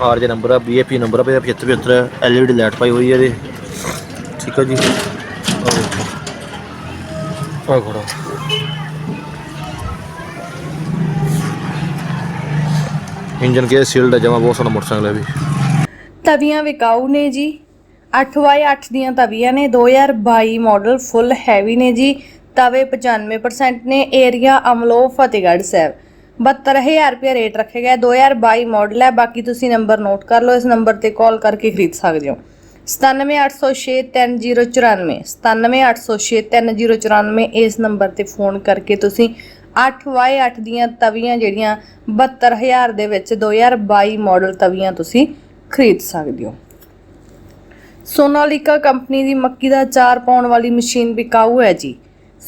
ਆਰਜੇ number ਆ BAP number ਆ 7575 LED light ਪਾਈ ਹੋਈ ਹੈ ਇਹਦੇ। ਠੀਕ ਹੈ ਜੀ। ਆ ਖੜਾ ਇੰਜਨ ਕੇ ਸੀਲਡ ਹੈ ਜਮਾ ਬਹੁਤ ਸੋਹਣਾ ਮੋਟਰਸਾਈਕਲ ਹੈ ਵੀ। ਤਵੀਆਂ ਵਿਕਾਊ ਨੇ ਜੀ। 8x8 ਦੀਆਂ ਤਵੀਆਂ ਨੇ। 2022 ਮਾਡਲ ਫੁੱਲ ਹੈਵੀ ਨੇ ਜੀ। ਤਵੇ 95% ਨੇ। ਏਰੀਆ ਅਮਲੋ ਫਤਿਹਗੜ੍ਹ ਸਾਹਿਬ। 72000 ਰੁਪਏ ਰੇਟ ਰੱਖਿਆ ਗਿਆ 2022 ਮਾਡਲ ਹੈ, ਬਾਕੀ ਤੁਸੀਂ ਨੰਬਰ ਨੋਟ ਕਰ ਲਓ, ਇਸ ਨੰਬਰ ਤੇ ਕਾਲ ਕਰਕੇ ਖਰੀਦ ਸਕਦੇ ਹੋ। 9780639094 9780639094 ਇਸ ਨੰਬਰ ਤੇ ਫੋਨ ਕਰਕੇ ਤੁਸੀਂ 8x8 ਦੀਆਂ ਤਵੀਆਂ ਜਿਹੜੀਆਂ 72000 ਦੇ ਵਿੱਚ 2022 ਮਾਡਲ ਤਵੀਆਂ ਤੁਸੀਂ ਖਰੀਦ ਸਕਦੇ ਹੋ। ਸੋਨਾਲੀਕਾ ਕੰਪਨੀ ਦੀ ਮੱਕੀ ਦਾ ਚਾਰ ਪਾਉਣ ਵਾਲੀ ਮਸ਼ੀਨ ਵਿਕਾਊ ਹੈ ਜੀ।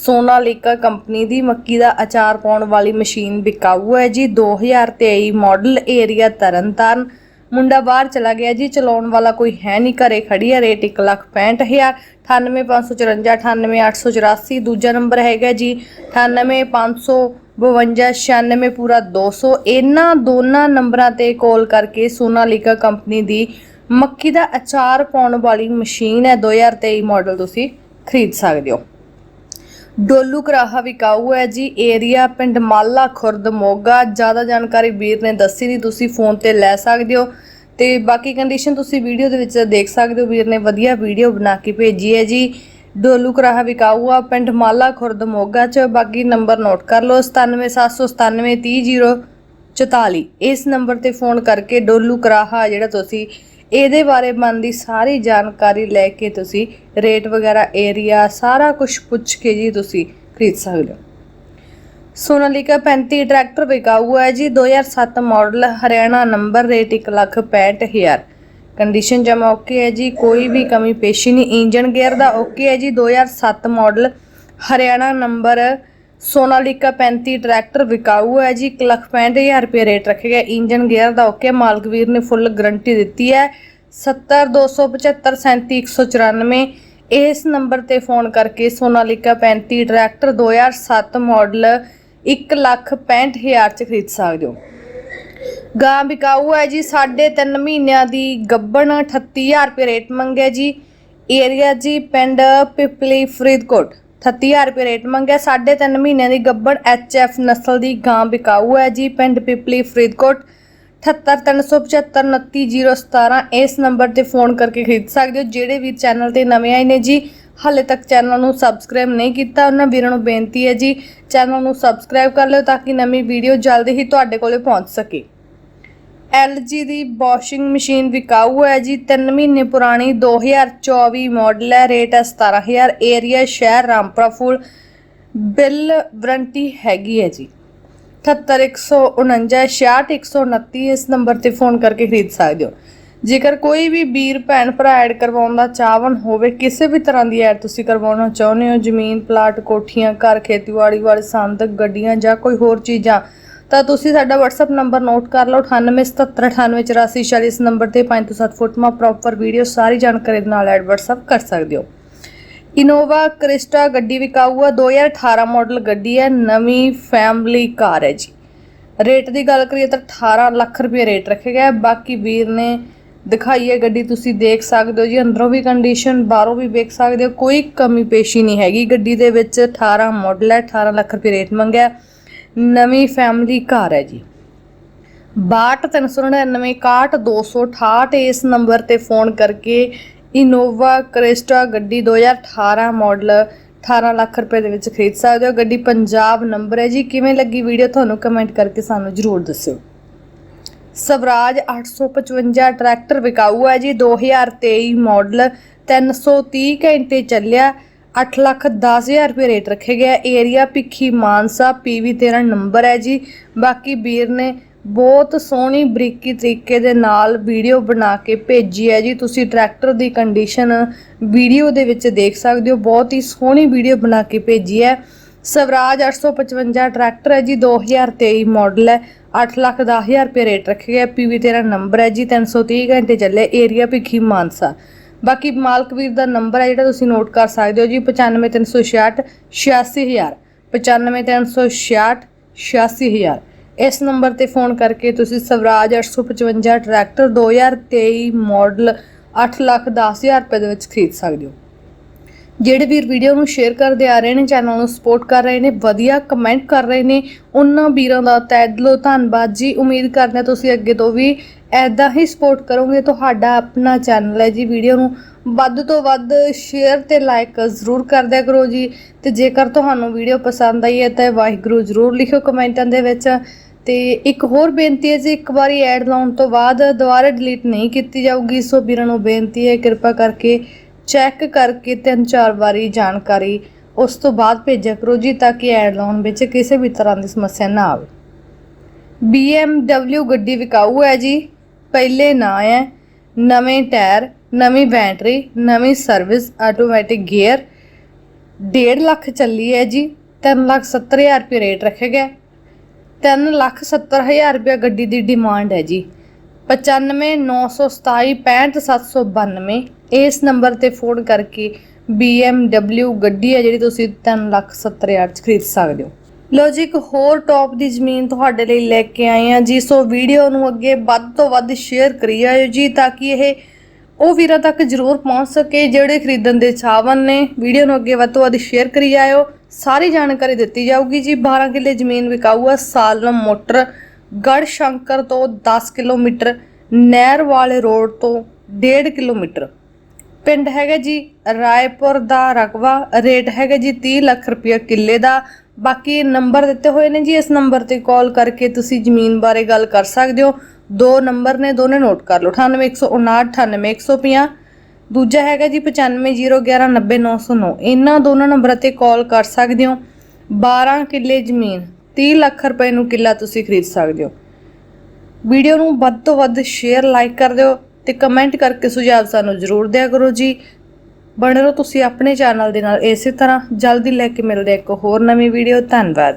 ਸੋਨਾਲੀਕਾ ਕੰਪਨੀ ਦੀ ਮੱਕੀ ਦਾ ਅਚਾਰ ਪਾਉਣ ਵਾਲੀ ਮਸ਼ੀਨ ਵਿਕਾਊ ਹੈ ਜੀ। 2023 ਮਾਡਲ ਏਰੀਆ ਤਰਨਤਾਰਨ। ਮੁੰਡਾ ਬਾਹਰ ਚਲਾ ਗਿਆ ਜੀ। ਚਲਾਉਣ ਵਾਲਾ ਕੋਈ ਹੈ ਨਹੀਂ। ਘਰੇ ਖੜੀ ਹੈ। ਰੇਟ 165000 98554 98884 ਦੂਜਾ ਨੰਬਰ ਹੈਗਾ ਜੀ। 9855 ਪੂਰਾ 200 ਇਹਨਾਂ ਦੋਨਾਂ ਨੰਬਰਾਂ ਤੇ ਕਾਲ ਕਰਕੇ ਸੋਨਾਲੀਕਾ ਕੰਪਨੀ ਦੀ ਮੱਕੀ ਦਾ ਅਚਾਰ ਪਾਉਣ ਵਾਲੀ ਮਸ਼ੀਨ ਹੈ। 2023 ਮਾਡਲ ਤੁਸੀਂ ਖਰੀਦ ਸਕਦੇ ਹੋ। ਡੋਲੂ ਕਰਾਹਾ ਵਿਕਾਊ ਹੈ ਜੀ, ਏਰੀਆ ਪਿੰਡ ਮਾਲਾ, ਖੁਰਦ, ਮੋਗਾ। ਜ਼ਿਆਦਾ ਜਾਣਕਾਰੀ ਵੀਰ ਨੇ ਦੱਸੀ ਨਹੀਂ ਤੁਸੀਂ ਫੋਨ ਤੇ ਲੈ ਸਕਦੇ ਹੋ। ਤੇ ਬਾਕੀ ਕੰਡੀਸ਼ਨ ਤੁਸੀਂ ਵੀਡੀਓ ਦੇ ਵਿੱਚ ਦੇਖ ਸਕਦੇ ਹੋ, ਵੀਰ ਨੇ ਵਧੀਆ ਵੀਡੀਓ ਬਣਾ ਕੇ ਭੇਜੀ ਹੈ ਜੀ। ਡੋਲੂ ਕਰਾਹਾ ਵਿਕਾਊ ਆ, ਪਿੰਡ ਮਾਲਾ, ਖੁਰਦ, ਮੋਗਾ ਚ। ਬਾਕੀ ਨੰਬਰ ਨੋਟ ਕਰ ਲਓ 9779930044 ਇਸ ਨੰਬਰ ਤੇ ਫੋਨ ਕਰਕੇ ਡੋਲੂ ਕਰਾਹਾ, ਜਿਹੜਾ ਤੁਸੀਂ ਇਹਦੇ ਬਾਰੇ ਬਣਦੀ ਸਾਰੀ ਜਾਣਕਾਰੀ ਲੈ ਕੇ ਤੁਸੀਂ ਰੇਟ ਵਗੈਰਾ, ਏਰੀਆ ਸਾਰਾ ਕੁਝ ਪੁੱਛ ਕੇ ਜੀ ਤੁਸੀਂ ਖਰੀਦ ਸਕਦੇ ਹੋ। ਸੋਨਾਲੀਕਾ 35 ਟਰੈਕਟਰ ਵਿਕਾਊ ਹੈ ਜੀ 2007 model Haryana number rate 165000 condition ਜਮਾ ਓਕੇ ਹੈ ਜੀ, ਕੋਈ ਵੀ ਕਮੀ ਪੇਸ਼ੀ ਨਹੀਂ। ਇੰਜਨ ਗੇਅਰ ਦਾ ਓਕੇ ਹੈ ਜੀ 2007 model Haryana number Sonalika 35 tractor ਵਿਕਾਊ ਹੈ ਜੀ 165000 ਰੁਪਏ ਰੇਟ ਰੱਖਿਆ ਗਿਆ ਇੰਜਨ ਗੇਅਰ ਦਾ ਓਕੇ, ਮਾਲਕ ਵੀਰ ਨੇ ਫੁੱਲ ਗਾਰੰਟੀ ਦਿੱਤੀ ਹੈ। 70275 ਇਸ ਨੰਬਰ ਤੇ ਫੋਨ ਕਰਕੇ ਸੋਨਾਲੀਕਾ 35 ਟਰੈਕਟਰ 2007 ਮਾਡਲ 165000 ਚ ਖਰੀਦ ਸਕਦੇ ਹੋ। ਗਾਂ ਵਿਕਾਊ ਹੈ ਜੀ 3.5 ਮਹੀਨਿਆਂ ਦੀ ਗੱਬਣ 38000 ਰੁਪਏ ਰੇਟ ਮੰਗਿਆ ਜੀ। ਏਰੀਆ ਜੀ, ਪਿੰਡ ਪਿਪਲੀ ਫਰੀਦਕੋਟ। 38000 ਰੁਪਏ ਰੇਟ ਮੰਗਿਆ 3.5 ਮਹੀਨਿਆਂ ਦੀ ਗੱਬਣ ਐਚਐਫ ਨਸਲ ਦੀ ਗਾਂ ਵਿਕਾਊ ਹੈ ਜੀ, ਪਿੰਡ ਪਿਪਲੀ ਫਰੀਦਕੋਟ 78375299017 ਇਸ ਨੰਬਰ ਤੇ ਫੋਨ ਕਰਕੇ ਖਰੀਦ ਸਕਦੇ ਹੋ, ਜਿਹੜੇ ਵੀ ਚੈਨਲ ਤੇ ਨਵੇਂ ਆਏ ਨੇ ਜੀ, ਹਾਲੇ ਤੱਕ ਚੈਨਲ ਨੂੰ ਸਬਸਕ੍ਰਾਈਬ ਨਹੀਂ ਕੀਤਾ, ਉਹਨਾਂ ਵੀਰਾਂ ਨੂੰ ਬੇਨਤੀ ਹੈ ਜੀ ਚੈਨਲ ਨੂੰ ਸਬਸਕ੍ਰਾਈਬ ਕਰ ਲਿਓ ਤਾਂ ਕਿ ਨਵੀਂ ਵੀਡੀਓ ਜਲਦੀ ਹੀ ਤੁਹਾਡੇ ਕੋਲੇ ਪਹੁੰਚ ਸਕੇ। LG ਦੀ ਵਾਸ਼ਿੰਗ ਮਸ਼ੀਨ ਵਿਕਾਊ ਹੈ ਜੀ। 3 ਮਹੀਨੇ ਪੁਰਾਣੀ 2024 ਮਾਡਲ ਹੈ। ਰੇਟ ਹੈ 17000 ਏਰੀਆ ਸ਼ਹਿਰ ਰਾਮਪੁਰਾ ਫੂਲ ਬਿੱਲ ਵਾਰੰਟੀ ਹੈਗੀ ਹੈ ਜੀ। 78149 66129 ਇਸ ਨੰਬਰ ਤੇ ਫੋਨ ਕਰਕੇ ਖਰੀਦ ਸਕਦੇ ਹੋ। ਜੇਕਰ ਕੋਈ ਵੀ ਵੀਰ, ਭੈਣ, ਭਰਾ ਐਡ ਕਰਵਾਉਣ ਦਾ ਚਾਹਵਨ ਹੋਵੇ, ਕਿਸੇ ਵੀ ਤਰ੍ਹਾਂ ਦੀ ਐਡ ਤੁਸੀਂ ਕਰਵਾਉਣਾ ਚਾਹੁੰਦੇ ਹੋ, ਜ਼ਮੀਨ, ਪਲਾਟ, ਕੋਠੀਆਂ, ਘਰ, ਖੇਤੀਬਾੜੀ ਵਾਲੇ, ਸੰਦ, ਗੱਡੀਆਂ ਜਾਂ ਕੋਈ ਹੋਰ ਚੀਜ਼ਾਂ ਤਾਂ ਤੁਸੀਂ ਸਾਡਾ WhatsApp ਨੰਬਰ ਨੋਟ ਕਰ ਲਓ 9877988446 ਇਸ ਨੰਬਰ ਤੇ 5 ਤੋਂ 7 ਫੁੱਟ ਮਾ ਪ੍ਰੋਪਰ ਵੀਡੀਓ ਸਾਰੀ ਜਾਣਕਾਰੀ ਦੇ ਨਾਲ ਐਡ WhatsApp ਕਰ ਸਕਦੇ ਹੋ। ਇਨੋਵਾ ਕ੍ਰਿਸਟਾ ਗੱਡੀ ਵਿਕਾਊ ਆ 2018 ਮਾਡਲ ਗੱਡੀ ਹੈ, ਨਵੀਂ ਫੈਮਿਲੀ ਕਾਰ ਹੈ ਜੀ। ਰੇਟ ਦੀ ਗੱਲ ਕਰੀਏ ਤਾਂ 18 ਲੱਖ ਰੁਪਏ ਰੇਟ ਰੱਖਿਆ ਗਿਆ ਬਾਕੀ ਵੀਰ ਨੇ ਦਿਖਾਈ ਹੈ ਗੱਡੀ, ਤੁਸੀਂ ਦੇਖ ਸਕਦੇ ਹੋ ਜੀ, ਅੰਦਰੋਂ ਵੀ ਕੰਡੀਸ਼ਨ ਬਾਹਰੋਂ ਵੀ ਵੇਖ ਸਕਦੇ ਹੋ, ਕੋਈ ਕਮੀ ਪੇਸ਼ੀ ਨਹੀਂ ਹੈਗੀ। ਗੱਡੀ ਦੇ ਵਿੱਚ 18 ਮਾਡਲ ਹੈ 18 ਲੱਖ ਰੁਪਏ ਰੇਟ ਮੰਗਿਆ। ਨਵੀਂ ਫੈਮਿਲੀ ਕਾਰ ਹੈ ਜੀ। 62399 61268 ਇਸ ਨੰਬਰ ਤੇ ਫੋਨ ਕਰਕੇ ਇਨੋਵਾ ਕ੍ਰਿਸਟਾ ਗੱਡੀ 2018 ਮਾਡਲ 18 ਲੱਖ ਰੁਪਏ ਦੇ ਵਿੱਚ ਖਰੀਦ ਸਕਦੇ ਹੋ। ਗੱਡੀ ਪੰਜਾਬ ਨੰਬਰ ਹੈ ਜੀ। ਕਿਵੇਂ ਲੱਗੀ ਵੀਡੀਓ ਤੁਹਾਨੂੰ ਕਮੈਂਟ ਕਰਕੇ ਸਾਨੂੰ ਜਰੂਰ ਦੱਸਿਓ। ਸਵਰਾਜ 855 ਟਰੈਕਟਰ ਵਿਕਾਊ ਹੈ ਜੀ। 2023 ਮਾਡਲ 330 ਘੰਟੇ ਚੱਲਿਆ। 8 ਲੱਖ 10000 ਰੁਪਏ ਰੇਟ ਰੱਖਿਆ ਗਿਆ area Bhikhi Mansa PV 13 number ਹੈ ਜੀ। ਬਾਕੀ ਵੀਰ ਨੇ ਬਹੁਤ ਸੋਹਣੀ ਬਰੀਕੀ ਤਰੀਕੇ ਦੇ ਨਾਲ ਵੀਡੀਓ ਬਣਾ ਕੇ ਭੇਜੀ ਹੈ ਜੀ। ਤੁਸੀਂ ਟਰੈਕਟਰ ਦੀ ਕੰਡੀਸ਼ਨ ਵੀਡੀਓ ਦੇ ਵਿੱਚ ਦੇਖ ਸਕਦੇ ਹੋ। ਬਹੁਤ ਹੀ ਸੋਹਣੀ ਵੀਡੀਓ ਬਣਾ ਕੇ ਭੇਜੀ ਹੈ। ਸਵਰਾਜ 855 ਟਰੈਕਟਰ ਹੈ ਜੀ। 2023 ਮਾਡਲ ਹੈ। 8 ਲੱਖ 10000 ਰੁਪਏ ਰੇਟ ਰੱਖਿਆ ਗਿਆ ਪੀਵੀ 13 ਨੰਬਰ ਹੈ ਜੀ। 330 ਘੰਟੇ ਚੱਲੇ ਏਰੀਆ ਭਿੱਖੀ ਮਾਨਸਾ। ਬਾਕੀ ਮਾਲਕ ਵੀਰ ਦਾ ਨੰਬਰ ਹੈ ਜਿਹੜਾ ਤੁਸੀਂ ਨੋਟ ਕਰ ਸਕਦੇ ਹੋ ਜੀ 95366 86000 95366 86000 ਇਸ ਨੰਬਰ ਤੇ ਫੋਨ ਕਰਕੇ ਤੁਸੀਂ ਸਵਰਾਜ 855 ਟਰੈਕਟਰ 2023 ਮਾਡਲ 8 ਲੱਖ 10000 ਰੁਪਏ ਦੇ ਵਿੱਚ ਖਰੀਦ ਸਕਦੇ ਹੋ। ਜਿਹੜੇ ਵੀਰ ਵੀਡੀਓ ਨੂੰ ਸ਼ੇਅਰ ਕਰਦੇ ਆ ਰਹੇ ਨੇ ਚੈਨਲ ਨੂੰ ਸਪੋਰਟ ਕਰ ਰਹੇ ਨੇ, ਵਧੀਆ ਕਮੈਂਟ ਕਰ ਰਹੇ ਨੇ, ਉਹਨਾਂ ਵੀਰਾਂ ਦਾ ਤਹਿ ਦਿਲੋਂ ਧੰਨਵਾਦ ਜੀ। ਉਮੀਦ ਕਰਦੇ ਹਾਂ ਤੁਸੀਂ ਅੱਗੇ ਤੋਂ ਵੀ ਐਦਾਂ ਹੀ ਸਪੋਰਟ ਕਰੋਗੇ। ਤੁਹਾਡਾ ਆਪਣਾ ਚੈਨਲ ਹੈ ਜੀ। ਵੀਡੀਓ ਨੂੰ ਵੱਧ ਤੋਂ ਵੱਧ ਸ਼ੇਅਰ ਤੇ ਲਾਈਕ ਜ਼ਰੂਰ ਕਰਦਿਆ ਕਰੋ ਜੀ। ਤੇ ਜੇਕਰ ਤੁਹਾਨੂੰ ਵੀਡੀਓ ਪਸੰਦ ਆਈ ਹੈ, ਤਾਂ ਵਾਹਿਗੁਰੂ ਜ਼ਰੂਰ ਲਿਖਿਓ ਕਮੈਂਟਾਂ ਦੇ ਵਿੱਚ। ਤੇ ਇੱਕ ਹੋਰ ਬੇਨਤੀ ਹੈ ਜੀ, ਇੱਕ ਵਾਰੀ ਐਡ ਲਾਉਣ ਤੋਂ ਬਾਅਦ ਦੁਬਾਰਾ ਡਿਲੀਟ ਨਹੀਂ ਕੀਤੀ ਜਾਊਗੀ। ਸੋ ਵੀਰਾਂ ਨੂੰ ਬੇਨਤੀ ਹੈ, ਕਿਰਪਾ ਕਰਕੇ ਚੈੱਕ ਕਰਕੇ ਤਿੰਨ ਚਾਰ ਵਾਰੀ ਜਾਣਕਾਰੀ ਉਸ ਤੋਂ ਬਾਅਦ ਭੇਜਿਆ ਕਰੋ ਜੀ ਤਾਂ ਕਿ ਐਡ ਲਾਉਣ ਵਿੱਚ ਕਿਸੇ ਵੀ ਤਰ੍ਹਾਂ ਦੀ ਸਮੱਸਿਆ ਨਾ ਆਵੇ। BMW ਗੱਡੀ ਵਿਕਾਊ ਹੈ ਜੀ। ਪਹਿਲੇ ਨਾਂ ਹੈ, ਨਵੇਂ ਟਾਇਰ, ਨਵੀਂ ਬੈਟਰੀ, ਨਵੀਂ ਸਰਵਿਸ, ਆਟੋਮੈਟਿਕ ਗੀਅਰ। 1.5 ਲੱਖ ਚੱਲੀ ਹੈ ਜੀ। 3 ਲੱਖ 70 ਹਜ਼ਾਰ ਰੁਪਏ ਰੇਟ ਰੱਖਿਆ ਗਿਆ। 3 ਲੱਖ 70 ਹਜ਼ਾਰ ਰੁਪਏ ਗੱਡੀ ਦੀ ਡਿਮਾਂਡ ਹੈ ਜੀ। 9597275792 ਇਸ ਨੰਬਰ ਤੇ ਫੋਨ ਕਰਕੇ BMW ਗੱਡੀ ਹੈ ਜਿਹੜੀ ਤੁਸੀਂ 3 ਲੱਖ 70 ਹਜ਼ਾਰ ਚ ਖਰੀਦ ਸਕਦੇ ਹੋ। ਲੋ ਜੀ, ਇੱਕ ਹੋਰ ਟੌਪ ਦੀ ਜ਼ਮੀਨ ਤੁਹਾਡੇ ਲਈ ਲੈ ਕੇ ਆਏ ਆ ਜੀ। ਸੋ ਵੀਡੀਓ ਨੂੰ ਅੱਗੇ ਵੱਧ ਤੋਂ ਵੱਧ ਸ਼ੇਅਰ ਕਰੀ ਜਾਇਓ ਜੀ ਤਾਂ ਕਿ ਇਹ ਉਹ ਵੀਰਾਂ ਤੱਕ ਜ਼ਰੂਰ ਪਹੁੰਚ ਸਕੇ ਜਿਹੜੇ ਖਰੀਦਣ ਦੇ ਚਾਹਵਨ ਨੇ। ਵੀਡੀਓ ਨੂੰ ਅੱਗੇ ਵੱਧ ਤੋਂ ਵੱਧ ਸ਼ੇਅਰ ਕਰੀ ਜਾਇਓ ਸਾਰੀ ਜਾਣਕਾਰੀ ਦਿੱਤੀ ਜਾਊਗੀ ਜੀ। 12 ਕਿੱਲੇ ਜ਼ਮੀਨ ਵਿਕਾਊ ਆ ਸਾਲਮ ਮੋਟਰ ਗੜ ਸ਼ੰਕਰ ਤੋਂ 10 ਕਿਲੋਮੀਟਰ, ਨਹਿਰ ਵਾਲੇ ਰੋਡ ਤੋਂ 1.5 ਕਿਲੋਮੀਟਰ। ਪਿੰਡ ਹੈਗਾ ਜੀ ਰਾਏਪੁਰ ਦਾ ਰਕਬਾ, ਰੇਟ ਹੈਗਾ ਜੀ 30 ਲੱਖ ਰੁਪਏ ਕਿੱਲੇ ਦਾ। ਬਾਕੀ ਨੰਬਰ ਦਿੱਤੇ ਹੋਏ ਨੇ ਜੀ, ਇਸ ਨੰਬਰ ਤੇ ਕਾਲ ਕਰਕੇ ਤੁਸੀਂ ਜ਼ਮੀਨ ਬਾਰੇ ਗੱਲ ਕਰ ਸਕਦੇ ਹੋ। ਦੋ ਨੰਬਰ ਨੇ, ਦੋਨੇ ਨੋਟ ਕਰ ਲਓ। 9815 98150 ਦੂਜਾ ਹੈਗਾ ਜੀ 9501190909 ਇਹਨਾਂ ਦੋਨਾਂ ਨੰਬਰਾਂ ਤੇ ਕਾਲ ਕਰ ਸਕਦੇ ਹੋ। 12 ਕਿੱਲੇ ਜ਼ਮੀਨ। 30 ਲੱਖ ਰੁਪਏ ਨੂੰ ਕਿੱਲਾ ਤੁਸੀਂ ਖਰੀਦ ਸਕਦੇ ਹੋ। ਵੀਡੀਓ ਨੂੰ ਵੱਧ ਤੋਂ ਵੱਧ ਸ਼ੇਅਰ ਲਾਈਕ ਕਰ ਦਿਓ ਤੇ ਕਮੈਂਟ ਕਰਕੇ ਸੁਝਾਅ ਸਾਨੂੰ ਜ਼ਰੂਰ ਦਿਆ ਕਰੋ ਜੀ। ਬਣੇ ਰਹੋ ਤੁਸੀਂ ਆਪਣੇ ਚੈਨਲ ਦੇ ਨਾਲ। ਇਸੇ ਤਰ੍ਹਾਂ ਜਲਦੀ ਲੈ ਕੇ ਮਿਲਦੇ ਇੱਕ ਹੋਰ ਨਵੀਂ ਵੀਡੀਓ। ਧੰਨਵਾਦ।